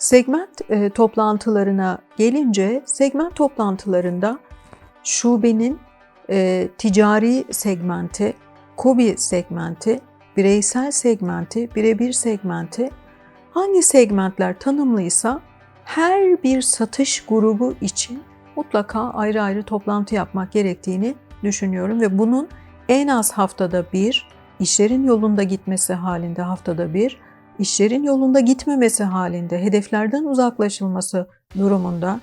Segment e, toplantılarına gelince, segment toplantılarında şubenin e, ticari segmenti, KOBİ segmenti, bireysel segmenti, birebir segmenti hangi segmentler tanımlıysa her bir satış grubu için mutlaka ayrı ayrı toplantı yapmak gerektiğini düşünüyorum ve bunun en az haftada bir, işlerin yolunda gitmesi halinde haftada bir, işlerin yolunda gitmemesi halinde hedeflerden uzaklaşılması durumunda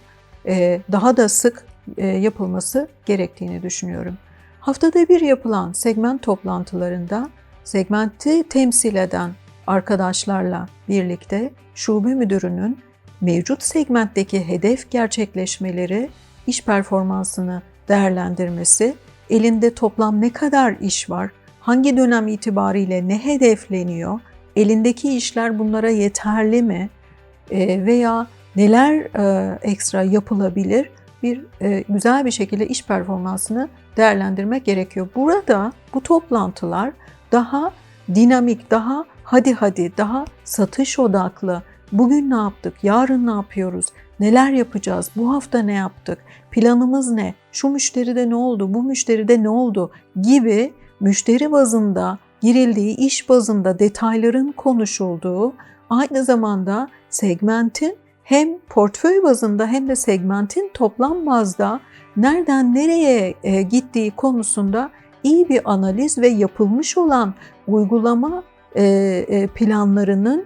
e, daha da sık e, yapılması gerektiğini düşünüyorum. Haftada bir yapılan segment toplantılarında segmenti temsil eden arkadaşlarla birlikte şube müdürünün mevcut segmentteki hedef gerçekleşmeleri, iş performansını değerlendirmesi, elinde toplam ne kadar iş var, hangi dönem itibariyle ne hedefleniyor, elindeki işler bunlara yeterli mi E, veya neler e, ekstra yapılabilir bir e, güzel bir şekilde iş performansını değerlendirmek gerekiyor. Burada bu toplantılar daha dinamik, daha hadi hadi, daha satış odaklı. Bugün ne yaptık? Yarın ne yapıyoruz? Neler yapacağız? Bu hafta ne yaptık? Planımız ne? Şu müşteride ne oldu? Bu müşteride ne oldu? Gibi müşteri bazında girildiği, iş bazında detayların konuşulduğu, aynı zamanda segmentin hem portföy bazında hem de segmentin toplam bazda nereden nereye e, gittiği konusunda iyi bir analiz ve yapılmış olan uygulama e, e, planlarının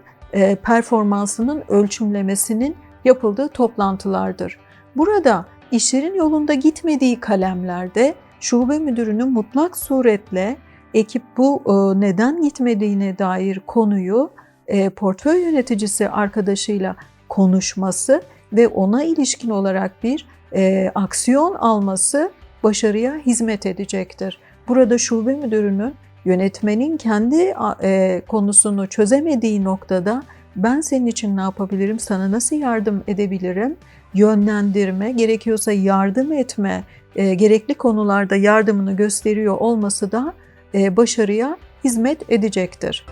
performansının ölçümlemesinin yapıldığı toplantılardır. Burada işlerin yolunda gitmediği kalemlerde şube müdürünün mutlak suretle ekip bu e, neden gitmediğine dair konuyu e, portföy yöneticisi arkadaşıyla konuşması ve ona ilişkin olarak bir e, aksiyon alması başarıya hizmet edecektir. Burada şube müdürünün yönetmenin kendi konusunu çözemediği noktada ben senin için ne yapabilirim, sana nasıl yardım edebilirim, yönlendirme, gerekiyorsa yardım etme, e, gerekli konularda yardımını gösteriyor olması da başarıya hizmet edecektir.